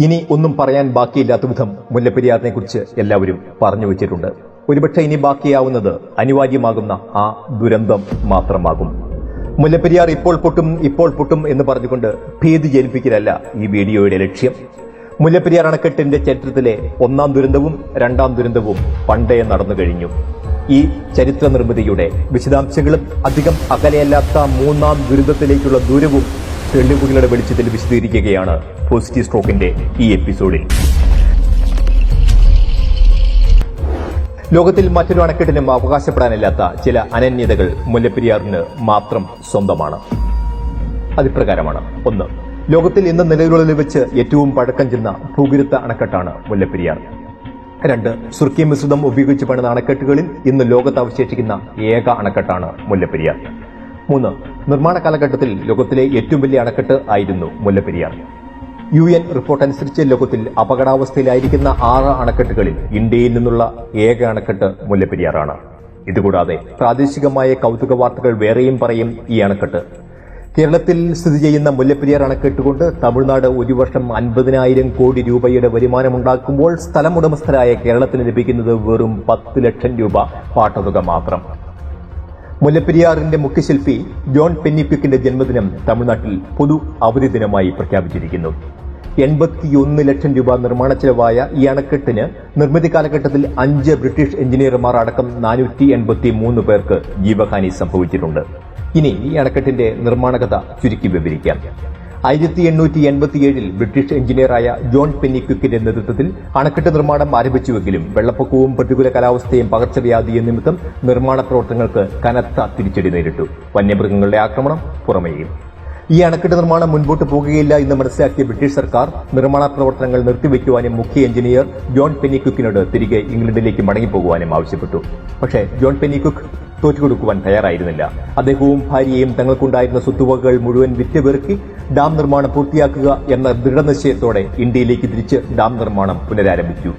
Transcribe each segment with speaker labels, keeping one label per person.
Speaker 1: ഇനി ഒന്നും പറയാൻ ബാക്കിയില്ലാത്ത വിധം മുല്ലപ്പെരിയാറിനെ കുറിച്ച് എല്ലാവരും പറഞ്ഞു വെച്ചിട്ടുണ്ട്. ഒരുപക്ഷെ ഇനി ബാക്കിയാവുന്നത് അനിവാര്യമാകുന്ന ആ ദുരന്തം മാത്രമാകും. മുല്ലപ്പെരിയാർ ഇപ്പോൾ പൊട്ടും ഇപ്പോൾ പൊട്ടും എന്ന് പറഞ്ഞുകൊണ്ട് ഭീതി ജനിപ്പിക്കലല്ല ഈ വീഡിയോയുടെ ലക്ഷ്യം. മുല്ലപ്പെരിയാർ അണക്കെട്ടിന്റെ ചരിത്രത്തിലെ ഒന്നാം ദുരന്തവും രണ്ടാം ദുരന്തവും പണ്ടേ നടന്നു കഴിഞ്ഞു. ഈ ചരിത്ര നിർമ്മിതിയുടെ വിശദാംശങ്ങളും അധികം അകലെയല്ലാത്ത മൂന്നാം ദുരിതത്തിലേക്കുള്ള ദൂരവും തെളിവുകളുടെ വെളിച്ചത്തിൽ വിശദീകരിക്കുകയാണ് പോസിറ്റീവ് സ്ട്രോക്കിന്റെ ഈ എപ്പിസോഡിൽ. ലോകത്തിൽ മറ്റൊരു അണക്കെട്ടിനും അവകാശപ്പെടാനില്ലാത്ത ചില അനന്യതകൾ മുല്ലപ്പെരിയാറിന് മാത്രം സ്വന്തമാണ്. അതിപ്രകാരമാണ്. ഒന്ന് ലോകത്തിൽ ഇന്ന് നിലവിലുള്ളതിൽ വെച്ച് ഏറ്റവും പഴക്കം ചെന്ന ഭൂഗിരുത്ത അണക്കെട്ടാണ് മുല്ലപ്പെരിയാർ. രണ്ട് സുർക്കി മിശ്രിതം ഉപയോഗിച്ച് പണിത അണക്കെട്ടുകളിൽ ഇന്ന് ലോകത്ത് അവശേഷിക്കുന്ന ഏക അണക്കെട്ടാണ് മുല്ലപ്പെരിയാർ. മൂന്ന് നിർമ്മാണ കാലഘട്ടത്തിൽ ലോകത്തിലെ ഏറ്റവും വലിയ അണക്കെട്ട് ആയിരുന്നു മുല്ലപ്പെരിയാർ. യു എൻ റിപ്പോർട്ട് അനുസരിച്ച് ലോകത്തിൽ അപകടാവസ്ഥയിലായിരിക്കുന്ന ആറ് അണക്കെട്ടുകളിൽ ഇന്ത്യയിൽ നിന്നുള്ള ഏക അണക്കെട്ട് മുല്ലപ്പെരിയാറാണ്. ഇതുകൂടാതെ പ്രാദേശികമായ കൗതുക വാർത്തകൾ വേറെയും പറയും ഈ അണക്കെട്ട്. കേരളത്തിൽ സ്ഥിതി ചെയ്യുന്ന മുല്ലപ്പെരിയാർ അണക്കെട്ട് കൊണ്ട് തമിഴ്നാട് ഒരു വർഷം അൻപതിനായിരം കോടി രൂപയുടെ വരുമാനമുണ്ടാക്കുമ്പോൾ സ്ഥലമുടമസ്ഥരായ കേരളത്തിന് ലഭിക്കുന്നത് വെറും പത്ത് ലക്ഷം രൂപ പാട്ടതുക മാത്രം. മുല്ലപ്പെരിയാറിന്റെ മുഖ്യശില്പി ജോൺ പെന്നിപ്പിക്കിന്റെ ജന്മദിനം തമിഴ്നാട്ടിൽ പൊതു അവധി ദിനമായി പ്രഖ്യാപിച്ചിരിക്കുന്നു. എൺപത്തിയൊന്ന് ലക്ഷം രൂപ നിർമ്മാണ ചെലവായ ഈ അണക്കെട്ടിന് നിർമ്മിതി കാലഘട്ടത്തിൽ അഞ്ച് ബ്രിട്ടീഷ് എഞ്ചിനീയർമാർ അടക്കം നാനൂറ്റി എൺപത്തി മൂന്ന് പേർക്ക് ജീവഹാനി സംഭവിച്ചിട്ടുണ്ട്. ഇനി ഈ അണക്കെട്ടിന്റെ നിർമ്മാണ കഥ ചുരുക്കി വിവരിക്കാം. ആയിരത്തി എണ്ണൂറ്റി എൺപത്തിയേഴിൽ ബ്രിട്ടീഷ് എഞ്ചിനീയറായ ജോൺ പെന്നിക്വിക്കിന്റെ നേതൃത്വത്തിൽ അണക്കെട്ട് നിർമ്മാണം ആരംഭിച്ചുവെങ്കിലും വെള്ളപ്പൊക്കവും പ്രതികൂല കാലാവസ്ഥയും പകർച്ചവ്യാധിയും നിമിത്തം നിർമ്മാണ പ്രവർത്തനങ്ങൾക്ക് കനത്ത തിരിച്ചടി നേരിട്ടു. വന്യമൃഗങ്ങളുടെ ആക്രമണം പുറമേയും. ഈ അണക്കെട്ട് നിർമ്മാണം മുൻപോട്ട് പോകുകയില്ല എന്ന് മനസ്സിലാക്കിയ ബ്രിട്ടീഷ് സർക്കാർ നിർമ്മാണ പ്രവർത്തനങ്ങൾ നിർത്തിവെക്കുവാനും മുഖ്യ എഞ്ചിനീയർ ജോൺ പെനിക്കുക്കിനോട് തിരികെ ഇംഗ്ലണ്ടിലേക്ക് മടങ്ങിപ്പോകുവാനും ആവശ്യപ്പെട്ടു. പക്ഷേ ജോൺ പെനിക്കുക്ക് തോറ്റുകൊടുക്കുവാൻ തയ്യാറായിരുന്നില്ല. അദ്ദേഹവും ഭാര്യയും തങ്ങൾക്കുണ്ടായിരുന്ന സ്വത്തുവകകൾ മുഴുവൻ വിറ്റുപെറുക്കി ഡാം നിർമ്മാണം പൂർത്തിയാക്കുക എന്ന ദൃഢനിശ്ചയത്തോടെ ഇന്ത്യയിലേക്ക് തിരിച്ച് ഡാം നിർമ്മാണം പുനരാരംഭിച്ചു.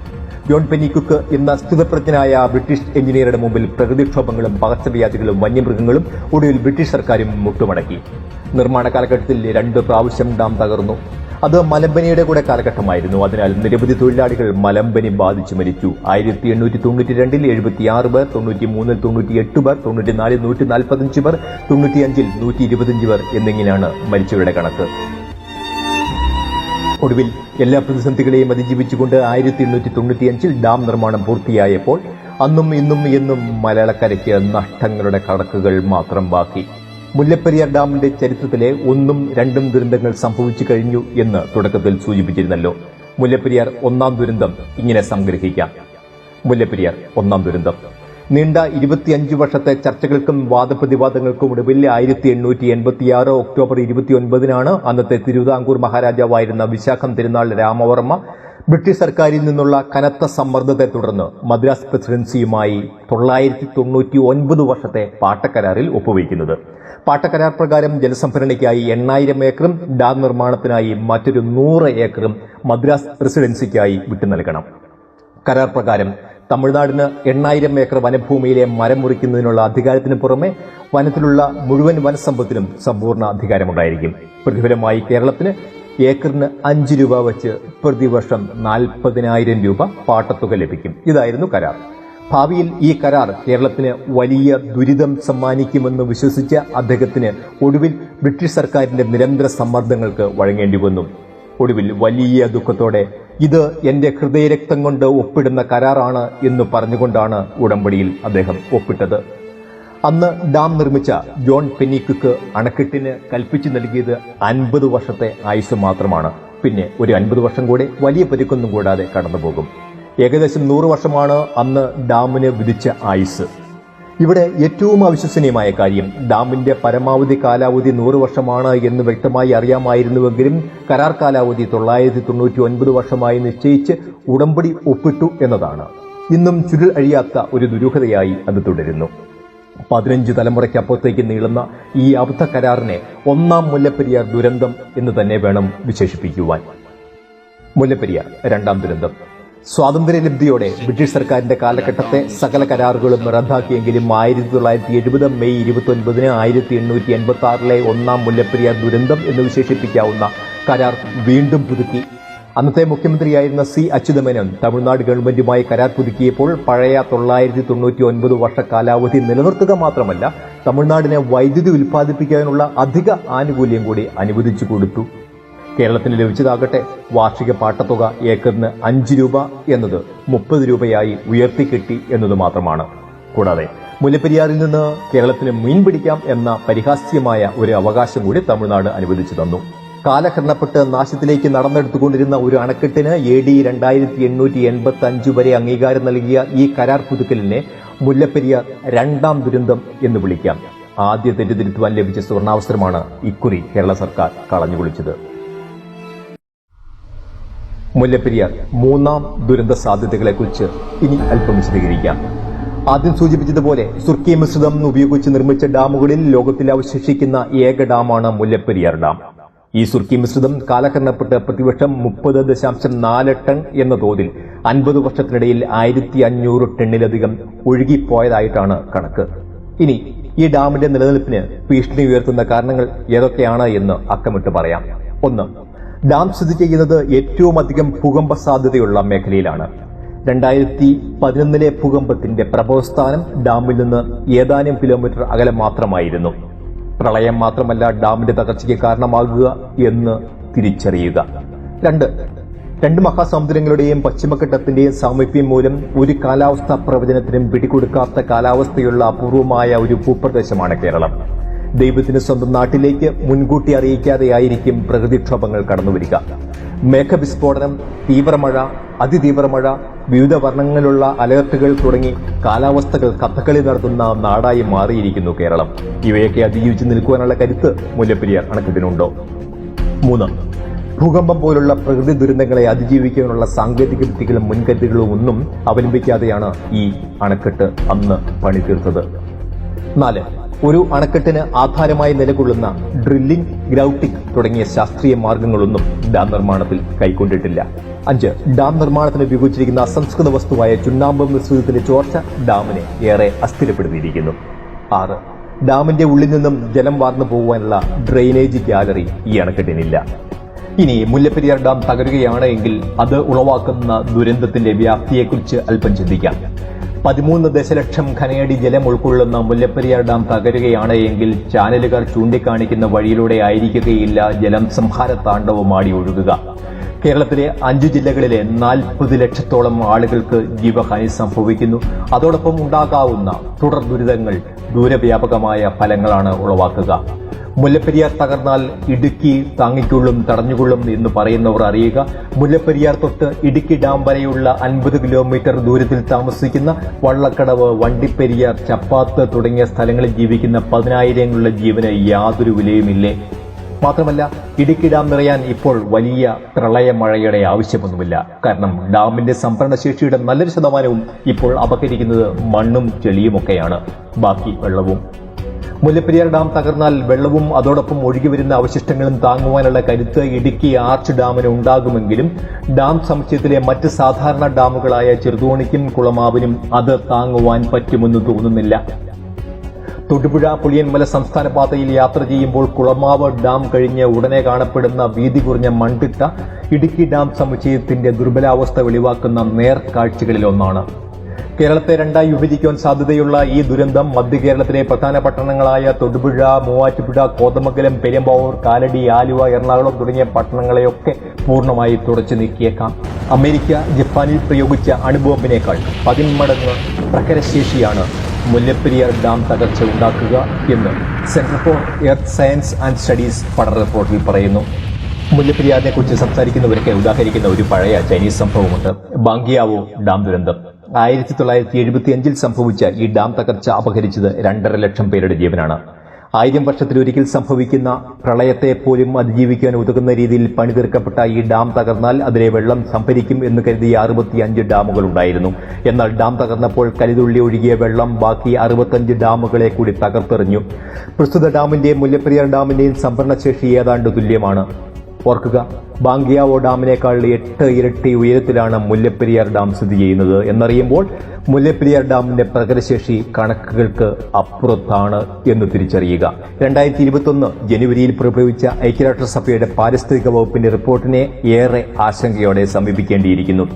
Speaker 1: ജോൺ പെനിക്കുക്ക് എന്ന സ്ഥിതപ്രജ്ഞനായ ബ്രിട്ടീഷ് എഞ്ചിനീയറുടെ മുമ്പിൽ പ്രകൃതിക്ഷോഭങ്ങളും പകർച്ചവ്യാധികളും വന്യമൃഗങ്ങളും ഒടുവിൽ ബ്രിട്ടീഷ് സർക്കാരും മുട്ടുമടക്കി. നിർമ്മാണ കാലഘട്ടത്തിൽ രണ്ട് പ്രാവശ്യം ഡാം തകർന്നു. അത് മലമ്പനിയുടെ കൂടെ കാലഘട്ടമായിരുന്നു. അതിനാൽ നിരവധി തൊഴിലാളികൾ മലമ്പനി ബാധിച്ചു മരിച്ചു. ആയിരത്തി എണ്ണൂറ്റി തൊണ്ണൂറ്റി രണ്ടിൽ എഴുപത്തിയാറ് പേർ തൊണ്ണൂറ്റി മൂന്നിൽ തൊണ്ണൂറ്റി എട്ട് പേർ തൊണ്ണൂറ്റിനാലിൽ നൂറ്റി നാൽപ്പത്തഞ്ച് പേർ തൊണ്ണൂറ്റിയഞ്ചിൽ നൂറ്റി ഇരുപത്തിയഞ്ച് പേർ എന്നിങ്ങനെയാണ് മരിച്ചവരുടെ കണക്ക്. ഒടുവിൽ എല്ലാ പ്രതിസന്ധികളെയും അതിജീവിച്ചുകൊണ്ട് ആയിരത്തി എണ്ണൂറ്റി തൊണ്ണൂറ്റിയഞ്ചിൽ ഡാം നിർമ്മാണം പൂർത്തിയായപ്പോൾ അന്നും ഇന്നും എന്നും മലയാളക്കരയ്ക്ക് നഷ്ടങ്ങളുടെ കണക്കുകൾ മാത്രം ബാക്കി. മുല്ലപ്പെരിയാർ ഡാമിന്റെ ചരിത്രത്തിലെ ഒന്നും രണ്ടും ദുരന്തങ്ങൾ സംഭവിച്ചു കഴിഞ്ഞു എന്ന് തുടക്കത്തിൽ സൂചിപ്പിച്ചിരുന്നല്ലോ. മുല്ലപ്പെരിയാർ ഒന്നാം ദുരന്തം ഇങ്ങനെ സംഗ്രഹിക്കാം. മുല്ലപ്പെരിയാർ ഒന്നാം ദുരന്തം. നീണ്ട ഇരുപത്തിയഞ്ച് വർഷത്തെ ചർച്ചകൾക്കും വാദപ്രതിവാദങ്ങൾക്കും ഒടുവിൽ ആയിരത്തി എണ്ണൂറ്റി എൺപത്തിയാറ് ഒക്ടോബർ ഇരുപത്തിയൊൻപതിനാണ് അന്നത്തെ തിരുവിതാംകൂർ മഹാരാജാവായിരുന്ന വിശാഖം തിരുനാൾ രാമവർമ്മ ബ്രിട്ടീഷ് സർക്കാരിൽ നിന്നുള്ള കനത്ത സമ്മർദ്ദത്തെ തുടർന്ന് മദ്രാസ് പ്രസിഡൻസിയുമായി തൊള്ളായിരത്തി തൊണ്ണൂറ്റി ഒൻപത് വർഷത്തെ പാട്ടക്കരാറിൽ ഒപ്പുവയ്ക്കുന്നത്. പാട്ടക്കരാർ പ്രകാരം ജലസംഭരണിക്കായി എണ്ണായിരം ഏക്കറും ഡാം നിർമ്മാണത്തിനായി മറ്റൊരു നൂറ് ഏക്കറും മദ്രാസ് പ്രസിഡൻസിക്കായി വിട്ടു നൽകണം. കരാർ പ്രകാരം തമിഴ്നാടിന് എണ്ണായിരം ഏക്കർ വനഭൂമിയിലെ മരം മുറിക്കുന്നതിനുള്ള അധികാരത്തിന് പുറമെ വനത്തിലുള്ള മുഴുവൻ വനസമ്പത്തിനും സമ്പൂർണ അധികാരമുണ്ടായിരിക്കും. പ്രതിഫലമായി കേരളത്തിന് ഏക്കറിന് അഞ്ച് രൂപ വെച്ച് പ്രതിവർഷം നാൽപ്പതിനായിരം രൂപ പാട്ടത്തുക ലഭിക്കും. ഇതായിരുന്നു കരാർ. ഭാവിയിൽ ഈ കരാർ കേരളത്തിന് വലിയ ദുരിതം സമ്മാനിക്കുമെന്ന് വിശ്വസിച്ച അദ്ദേഹത്തിന് ഒടുവിൽ ബ്രിട്ടീഷ് സർക്കാരിന്റെ നിരന്തര സമ്മർദ്ദങ്ങൾക്ക് വഴങ്ങേണ്ടി വന്നു. ഒടുവിൽ വലിയ ദുഃഖത്തോടെ ഇത് എന്റെ ഹൃദയരക്തം കൊണ്ട് ഒപ്പിടുന്ന കരാറാണ് എന്ന് പറഞ്ഞുകൊണ്ടാണ് ഉടമ്പടിയിൽ അദ്ദേഹം ഒപ്പിട്ടത്. അന്ന് ഡാം നിർമ്മിച്ച ജോൺ പെന്നിക്കുക്ക് അണക്കെട്ടിന് കൽപ്പിച്ചു നൽകിയത് അൻപത് വർഷത്തെ ആയുസ് മാത്രമാണ്. പിന്നെ ഒരു അൻപത് വർഷം കൂടെ വലിയ പരിക്കൊന്നും കൂടാതെ കടന്നുപോകും. ഏകദേശം നൂറ് വർഷമാണ് അന്ന് ഡാമിന് വിധിച്ച ആയുസ് ഇവിടെ ഏറ്റവും അവിശ്വസനീയമായ കാര്യം ഡാമിന്റെ പരമാവധി കാലാവധി നൂറ് വർഷമാണ് എന്ന് വ്യക്തമായി അറിയാമായിരുന്നുവെങ്കിലും കരാർ കാലാവധി തൊള്ളായിരത്തി തൊണ്ണൂറ്റി ഒൻപത് വർഷമായി നിശ്ചയിച്ച് ഉടമ്പടി ഒപ്പിട്ടു എന്നതാണ്. ഇന്നും ചുരുൾ അഴിയാത്ത ഒരു ദുരൂഹതയായി അത് തുടരുന്നു. പതിനഞ്ച് തലമുറയ്ക്കപ്പുറത്തേക്ക് നീളുന്ന ഈ അബദ്ധ കരാറിനെ ഒന്നാം മുല്ലപ്പെരിയാർ ദുരന്തം എന്ന് തന്നെ വേണം വിശേഷിപ്പിക്കുവാൻ. മുല്ലപ്പെരിയാർ രണ്ടാം ദുരന്തം. സ്വാതന്ത്ര്യലബ്ധിയോടെ ബ്രിട്ടീഷ് സർക്കാരിന്റെ കാലഘട്ടത്തെ സകല കരാറുകളും റദ്ദാക്കിയെങ്കിലും ആയിരത്തി തൊള്ളായിരത്തി എഴുപത് മെയ് ഇരുപത്തി ഒൻപതിന് ആയിരത്തി എണ്ണൂറ്റി എൺപത്തി ആറിലെ ഒന്നാം മുല്ലപ്പെരിയാർ ദുരന്തം എന്ന് വിശേഷിപ്പിക്കാവുന്ന കരാർ വീണ്ടും പുതുക്കി അന്നത്തെ മുഖ്യമന്ത്രിയായിരുന്ന സി അച്യുതമേനോൻ തമിഴ്നാട് ഗവൺമെന്റുമായി കരാർ പുതുക്കിയപ്പോൾ പഴയ തൊള്ളായിരത്തി തൊണ്ണൂറ്റി ഒൻപത് വർഷ കാലാവധി നിലനിർത്തുക മാത്രമല്ല തമിഴ്നാടിനെ വൈദ്യുതി ഉൽപ്പാദിപ്പിക്കാനുള്ള അധിക ആനുകൂല്യം കൂടി അനുവദിച്ചു കൊടുത്തു. കേരളത്തിന് ലഭിച്ചതാകട്ടെ വാർഷിക പാട്ടത്തുക ഏക്കറിന് അഞ്ച് രൂപ എന്നത് മുപ്പത് രൂപയായി ഉയർത്തിക്കിട്ടി എന്നത് മാത്രമാണ്. കൂടാതെ മുല്ലപ്പെരിയാറിൽ നിന്ന് കേരളത്തിന് മീൻ പിടിക്കാം എന്ന പരിഹാസ്യമായ ഒരു അവകാശം കൂടി തമിഴ്നാട് അനുവദിച്ചു തന്നു. കാലഹരണപ്പെട്ട് നാശത്തിലേക്ക് നടന്നെടുത്തുകൊണ്ടിരുന്ന ഒരു അണക്കെട്ടിന് എ ഡി രണ്ടായിരത്തി എണ്ണൂറ്റി എൺപത്തി അഞ്ച് വരെ അംഗീകാരം നൽകിയ ഈ കരാർ പുതുക്കലിനെ മുല്ലപ്പെരിയാർ രണ്ടാം ദുരന്തം എന്ന് വിളിക്കാം. ആദ്യ തെറ്റിദ്ധരുത്തുവാൻ ലഭിച്ച സുവർണാവസരമാണ് ഇക്കുറി കേരള സർക്കാർ കളഞ്ഞു കുളിച്ചത് മുല്ലപ്പെരിയാർ മൂന്നാം ദുരന്ത സാധ്യതകളെക്കുറിച്ച് ഇനി അല്പം വിശദീകരിക്കാം. ആദ്യം സൂചിപ്പിച്ചതുപോലെ സുർക്കി മിശ്രിതം ഉപയോഗിച്ച് നിർമ്മിച്ച ഡാമുകളിൽ ലോകത്തിൽ അവശേഷിക്കുന്ന ഏക ഡാമാണ് മുല്ലപ്പെരിയാർ ഡാം. ഈ സുർക്കി മിശ്രിതം കാലഹരണപ്പെട്ട് പ്രതിവർഷം മുപ്പത് ദശാംശം നാല് ടൺ എന്ന തോതിൽ അൻപത് വർഷത്തിനിടയിൽ ആയിരത്തി അഞ്ഞൂറ് ടണ്ണിലധികം ഒഴുകിപ്പോയതായിട്ടാണ് കണക്ക്. ഇനി ഈ ഡാമിന്റെ നിലനിൽപ്പിന് ഭീഷണി ഉയർത്തുന്ന കാരണങ്ങൾ ഏതൊക്കെയാണ് എന്ന് അക്കമിട്ട് പറയാം. ഒന്ന് ഡാം സ്ഥിതി ചെയ്യുന്നത് ഏറ്റവും അധികം ഭൂകമ്പ സാധ്യതയുള്ള മേഖലയിലാണ്. രണ്ടായിരത്തി പതിനൊന്നിലെ ഭൂകമ്പത്തിന്റെ പ്രഭവസ്ഥാനം ഡാമിൽ നിന്ന് ഏതാനും കിലോമീറ്റർ അകലെ മാത്രമായിരുന്നു. പ്രളയം മാത്രമല്ല ഡാമിന്റെ തകർച്ചയ്ക്ക് കാരണമാകുക എന്ന് തിരിച്ചറിയുക. രണ്ട് രണ്ട് മഹാസമുദ്രങ്ങളുടെയും പശ്ചിമഘട്ടത്തിന്റെയും സാമീപ്യം മൂലം ഒരു കാലാവസ്ഥാ പ്രവചനത്തിനും പിടികൊടുക്കാത്ത കാലാവസ്ഥയുള്ള അപൂർവമായ ഒരു ഭൂപ്രദേശമാണ് കേരളം. ദൈവത്തിന് സ്വന്തം നാട്ടിലേക്ക് മുൻകൂട്ടി അറിയിക്കാതെയായിരിക്കും പ്രകൃതിക്ഷോഭങ്ങൾ കടന്നുവരിക. മേഘവിസ്ഫോടനം തീവ്രമഴ അതിതീവ്രമഴ വിവിധ വർണങ്ങളിലുള്ള അലേർട്ടുകൾ തുടങ്ങി കാലാവസ്ഥകൾ കഥകളി നടത്തുന്ന നാടായി മാറിയിരിക്കുന്നു കേരളം. ഇവയൊക്കെ അതിജീവിച്ച് നിൽക്കുവാനുള്ള കരുത്ത് മുല്ലപ്പെരിയാർ അണക്കെട്ടിനുണ്ടോ? മൂന്ന്. ഭൂകമ്പം പോലുള്ള പ്രകൃതി ദുരന്തങ്ങളെ അതിജീവിക്കാനുള്ള സാങ്കേതിക വിദ്യകളും മുൻകരുതലുകളും ഒന്നും അവലംബിക്കാതെയാണ് ഈ അണക്കെട്ട് അന്ന് പണി തീർത്തത് നാല്. ഒരു അണക്കെട്ടിന് ആധാരമായി നിലകൊള്ളുന്ന ഡ്രില്ലിംഗ് ഗ്രൗട്ടിംഗ് തുടങ്ങിയ ശാസ്ത്രീയ മാർഗങ്ങളൊന്നും ഡാം നിർമ്മാണത്തിൽ കൈക്കൊണ്ടിട്ടില്ല. അഞ്ച് ഡാം നിർമ്മാണത്തിന് ഉപയോഗിച്ചിരിക്കുന്ന അസംസ്കൃത വസ്തുവായ ചുണ്ണാമ്പ് മിശ്രിതത്തിന്റെ ചോർച്ച ഡാമിനെ ഏറെ അസ്ഥിരപ്പെടുത്തിയിരിക്കുന്നു. ആറ് ഡാമിന്റെ ഉള്ളിൽ നിന്നും ജലം വാർന്നു പോകുവാനുള്ള ഡ്രെയിനേജ് ഗാലറി ഈ അണക്കെട്ടിനില്ല. ഇനി മുല്ലപ്പെരിയാർ ഡാം തകരുകയാണ് എങ്കിൽ അത് ഉളവാക്കുന്ന ദുരന്തത്തിന്റെ വ്യാപ്തിയെക്കുറിച്ച് അല്പം ചിന്തിക്കാം. പതിമൂന്ന് ദശലക്ഷം ഖനയടി ജലം ഉൾക്കൊള്ളുന്ന മുല്ലപ്പെരിയാർ ഡാം തകരുകയാണ് എങ്കിൽ ചാനലുകാർ ചൂണ്ടിക്കാണിക്കുന്ന വഴിയിലൂടെ ആയിരിക്കുകയില്ല ജലം സംഹാര താണ്ഡവമാടി ഒഴുകുക. കേരളത്തിലെ അഞ്ചു ജില്ലകളിലെ നാൽപ്പത് ലക്ഷത്തോളം ആളുകൾക്ക് ജീവഹാനി സംഭവിക്കുന്നു. അതോടൊപ്പം ഉണ്ടാകാവുന്ന തുടർ ദുരിതങ്ങൾ ദൂരവ്യാപകമായ ഫലങ്ങളാണ് ഉളവാക്കുക. മുല്ലപ്പെരിയാർ തകർന്നാൽ ഇടുക്കി താങ്ങിക്കൊള്ളും തടഞ്ഞുകൊള്ളും എന്ന് പറയുന്നവർ അറിയുക. മുല്ലപ്പെരിയാർ തൊട്ട് ഇടുക്കി ഡാം വരെയുള്ള അൻപത് കിലോമീറ്റർ ദൂരത്തിൽ താമസിക്കുന്ന വള്ളക്കടവ് വണ്ടിപ്പെരിയാർ ചപ്പാത്ത് തുടങ്ങിയ സ്ഥലങ്ങളിൽ ജീവിക്കുന്ന പതിനായിരങ്ങളുടെ ജീവന് യാതൊരു വിലയുമില്ലേ? മാത്രമല്ല ഇടുക്കി ഡാം നിറയാൻ ഇപ്പോൾ വലിയ പ്രളയമഴയുടെ ആവശ്യമൊന്നുമില്ല. കാരണം ഡാമിന്റെ സംഭരണശേഷിയുടെ നല്ലൊരു ശതമാനവും ഇപ്പോൾ അപകരിക്കുന്നത് മണ്ണും ചെളിയുമൊക്കെയാണ്. ബാക്കി വെള്ളവും മുല്ലപ്പെരിയാർ ഡാം തകർന്നാൽ വെള്ളവും അതോടൊപ്പം ഒഴുകി വരുന്ന അവശിഷ്ടങ്ങളും താങ്ങുവാനുള്ള കരുത്ത് ഇടുക്കി ആർച്ച് ഡാമിന് ഉണ്ടാകുമെങ്കിലും ഡാം സമുച്ചയത്തിലെ മറ്റ് സാധാരണ ഡാമുകളായ ചെറുതോണിക്കും കുളമാവിനും അത് താങ്ങുവാൻ പറ്റുമെന്ന് തോന്നുന്നില്ല. തൊടുപുഴ പുളിയൻമല സംസ്ഥാന പാതയിൽ യാത്ര ചെയ്യുമ്പോൾ കുളമാവ് ഡാം കഴിഞ്ഞ് ഉടനെ കാണപ്പെടുന്ന വീതി കുറഞ്ഞ മൺതിട്ട ഇടുക്കി ഡാം സമുച്ചയത്തിന്റെ ദുർബലാവസ്ഥ വെളിവാക്കുന്ന നേർക്കാഴ്ചകളിൽ ഒന്നാണ് കേരളത്തെ രണ്ടായി വിഭജിക്കാൻ സാധ്യതയുള്ള ഈ ദുരന്തം മധ്യ കേരളത്തിലെ പ്രധാന പട്ടണങ്ങളായ തൊടുപുഴ മൂവാറ്റുപുഴ കോതമംഗലം പെരുമ്പാവൂർ കാലടി ആലുവ എറണാകുളം തുടങ്ങിയ പട്ടണങ്ങളെയൊക്കെ പൂർണമായി തുടച്ചു നീക്കിയേക്കാം. അമേരിക്ക ജപ്പാനിൽ പ്രയോഗിച്ച അണുബോംബിനേക്കാൾ പതിന്മടങ്ങ് പ്രകരശേഷിയാണ് മുല്ലപ്പെരിയാർ ഡാം തകർച്ച ഉണ്ടാക്കുക എന്ന് centre for earth science and studies പഠന റിപ്പോർട്ടിൽ പറയുന്നു. മുല്ലപ്പെരിയാറിനെ കുറിച്ച് സംസാരിക്കുന്നവരൊക്കെ ഉദാഹരിക്കുന്ന ഒരു പഴയ ചൈനീസ് സംഭവമുണ്ട്. ബാങ്കിയാവോ ഡാം ദുരന്തം? ആയിരത്തി തൊള്ളായിരത്തി എഴുപത്തി അഞ്ചിൽ സംഭവിച്ച ഈ ഡാം തകർച്ച അപഹരിച്ചത് രണ്ടര ലക്ഷം പേരുടെ ജീവനാണ്. ആയിരം വർഷത്തിലൊരിക്കൽ സംഭവിക്കുന്ന പ്രളയത്തെ പോലും അതിജീവിക്കാൻ ഉതകുന്ന രീതിയിൽ പണിതീർക്കപ്പെട്ട ഈ ഡാം തകർന്നാൽ അതിലെ വെള്ളം സംഭരിക്കും എന്ന് കരുതിയ അറുപത്തിയഞ്ച് ഡാമുകൾ ഉണ്ടായിരുന്നു. എന്നാൽ ഡാം തകർന്നപ്പോൾ കലിതുള്ളി ഒഴുകിയ വെള്ളം ബാക്കി അറുപത്തഞ്ച് ഡാമുകളെ കൂടി തകർത്തെറിഞ്ഞു. പ്രസ്തുത ഡാമിന്റെയും മുല്ലപ്പെരിയാർ ഡാമിന്റെയും സംഭരണശേഷി ഏതാണ്ട് തുല്യമാണ്. ഓർക്കുക ബാങ്കിയാവോ ഡാമിനേക്കാൾ എട്ട് ഇരട്ടി ഉയരത്തിലാണ് മുല്ലപ്പെരിയാർ ഡാം സ്ഥിതി ചെയ്യുന്നത് എന്നറിയുമ്പോൾ മുല്ലപ്പെരിയാർ ഡാമിന്റെ പ്രകടശേഷി കണക്കുകൾക്ക് അപ്പുറത്താണ് എന്ന് തിരിച്ചറിയുക. രണ്ടായിരത്തി ഇരുപത്തൊന്ന് ജനുവരിയിൽ പുറപ്പെടുവിച്ച ഐക്യരാഷ്ട്രസഭയുടെ പാരിസ്ഥിതിക വകുപ്പിന്റെ റിപ്പോർട്ടിനെ ഏറെ ആശങ്കയോടെ സമീപിക്കേണ്ടിയിരിക്കുന്നു.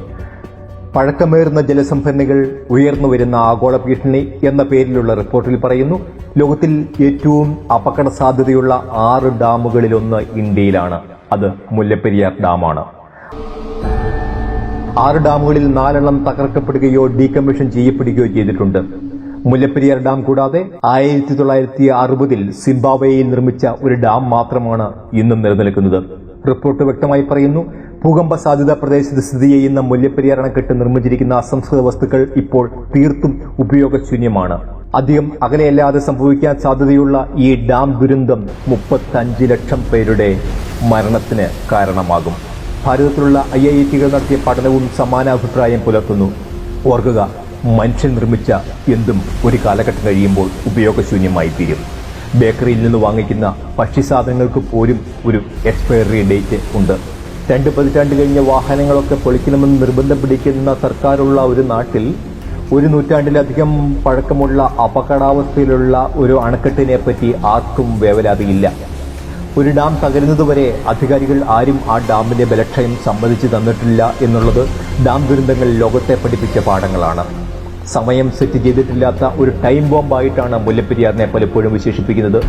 Speaker 1: പഴക്കമേറുന്ന ജലസംഭരണികൾ ഉയർന്നു വരുന്ന ആഗോള ഭീഷണി എന്ന പേരിലുള്ള റിപ്പോർട്ടിൽ പറയുന്നു ലോകത്തിൽ ഏറ്റവും അപകട സാധ്യതയുള്ള ആറ് ഡാമുകളിലൊന്ന് ഇന്ത്യയിലാണ്. അത് മുല്ലപ്പെരിയാർ ഡാമാണ്. ആറ് ഡാമുകളിൽ നാലെണ്ണം തകർക്കപ്പെടുകയോ ഡീകമ്മീഷൻ ചെയ്യപ്പെടുകയോ ചെയ്തിട്ടുണ്ട്. മുല്ലപ്പെരിയാർ ഡാം കൂടാതെ ആയിരത്തി തൊള്ളായിരത്തി അറുപതിൽ സിംബാബ്വേയിൽ നിർമ്മിച്ച ഒരു ഡാം മാത്രമാണ് ഇന്നും നിലനിൽക്കുന്നത്. റിപ്പോർട്ട് വ്യക്തമായി പറയുന്നു ഭൂകമ്പ സാധ്യത പ്രദേശത്ത് സ്ഥിതി ചെയ്യുന്ന മുല്ലപ്പെരിയാർ അണക്കെട്ട് നിർമ്മിച്ചിരിക്കുന്ന അസംസ്കൃത വസ്തുക്കൾ ഇപ്പോൾ തീർത്തും ഉപയോഗശൂന്യമാണ്. അധികം അകലെയല്ലാതെ സംഭവിക്കാൻ സാധ്യതയുള്ള ഈ ഡാം ദുരന്തം മുപ്പത്തഞ്ച് ലക്ഷം പേരുടെ മരണത്തിന് കാരണമാകും. ഭാരതത്തിലുള്ള ഐ ഐ ടികൾ നടത്തിയ പഠനവും സമാന അഭിപ്രായം പുലർത്തുന്നു. ഓർക്കുക മനുഷ്യൻ നിർമ്മിച്ച എന്തും ഒരു കാലഘട്ടം കഴിയുമ്പോൾ ഉപയോഗശൂന്യമായി തീരും. ബേക്കറിയിൽ നിന്ന് വാങ്ങിക്കുന്ന ഭക്ഷ്യസാധനങ്ങൾക്ക് പോലും ഒരു എക്സ്പയറി ഡേറ്റ് ഉണ്ട്. രണ്ട് പതിറ്റാണ്ട് കഴിഞ്ഞ വാഹനങ്ങളൊക്കെ പൊളിക്കണമെന്ന് നിർബന്ധം പിടിക്കുന്ന സർക്കാരുള്ള ഒരു നാട്ടിൽ ഒരു നൂറ്റാണ്ടിലധികം പഴക്കമുള്ള അപകടാവസ്ഥയിലുള്ള ഒരു അണക്കെട്ടിനെ പറ്റി ആർക്കും വേവലാതിയില്ല. ഒരു ഡാം തകരുന്നതുവരെ അധികാരികൾ ആരും ആ ഡാമിന്റെ ബലക്ഷയം സമ്മതിച്ചു തന്നിട്ടില്ല എന്നുള്ളത് ഡാം ദുരന്തങ്ങൾ ലോകത്തെ പഠിപ്പിച്ച പാഠങ്ങളാണ്. സമയം സെറ്റ് ചെയ്തിട്ടില്ലാത്ത ഒരു ടൈം ബോംബായിട്ടാണ് മുല്ലപ്പെരിയാറിനെ പലപ്പോഴും വിശേഷിപ്പിക്കുന്നത്.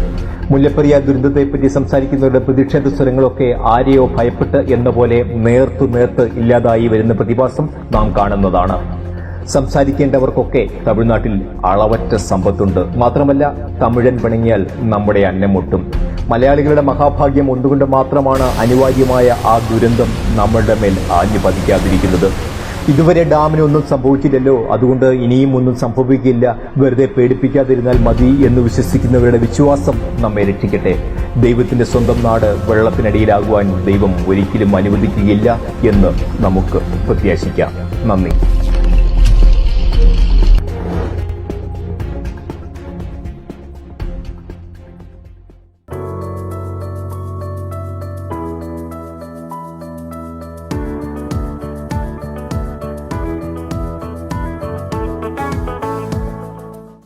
Speaker 1: മുല്ലപ്പെരിയാർ ദുരന്തത്തെപ്പറ്റി സംസാരിക്കുന്നവരുടെ പ്രതിഷേധ സ്വരങ്ങളൊക്കെ ആരെയോ ഭയപ്പെട്ട് എന്ന പോലെ നേർത്തു നേർത്ത് ഇല്ലാതായി വരുന്ന പ്രതിഭാസം നാം കാണുന്നതാണ്. സംസാരിക്കേണ്ടവർക്കൊക്കെ തമിഴ്നാട്ടിൽ അളവറ്റ സമ്പത്തുണ്ട്. മാത്രമല്ല തമിഴൻ പിണങ്ങിയാൽ നമ്മുടെ അന്നം മുട്ടും. മലയാളികളുടെ മഹാഭാഗ്യം ഒന്നുകൊണ്ട് മാത്രമാണ് അനിവാര്യമായ ആ ദുരന്തം നമ്മളുടെ മേൽ ആഞ്ഞു പതിക്കാതിരിക്കുന്നത് ഇതുവരെ ഡാമിന് ഒന്നും സംഭവിച്ചില്ലല്ലോ. അതുകൊണ്ട് ഇനിയും ഒന്നും സംഭവിക്കില്ല. വെറുതെ പേടിപ്പിക്കാതിരുന്നാൽ മതി എന്ന് വിശ്വസിക്കുന്നവരുടെ വിശ്വാസം നമ്മെ രക്ഷിക്കട്ടെ. ദൈവത്തിന്റെ സ്വന്തം നാട് വെള്ളത്തിനടിയിലാകുവാൻ ദൈവം ഒരിക്കലും അനുവദിക്കുകയില്ല എന്ന് നമുക്ക് പ്രത്യാശിക്കാം. നന്ദി.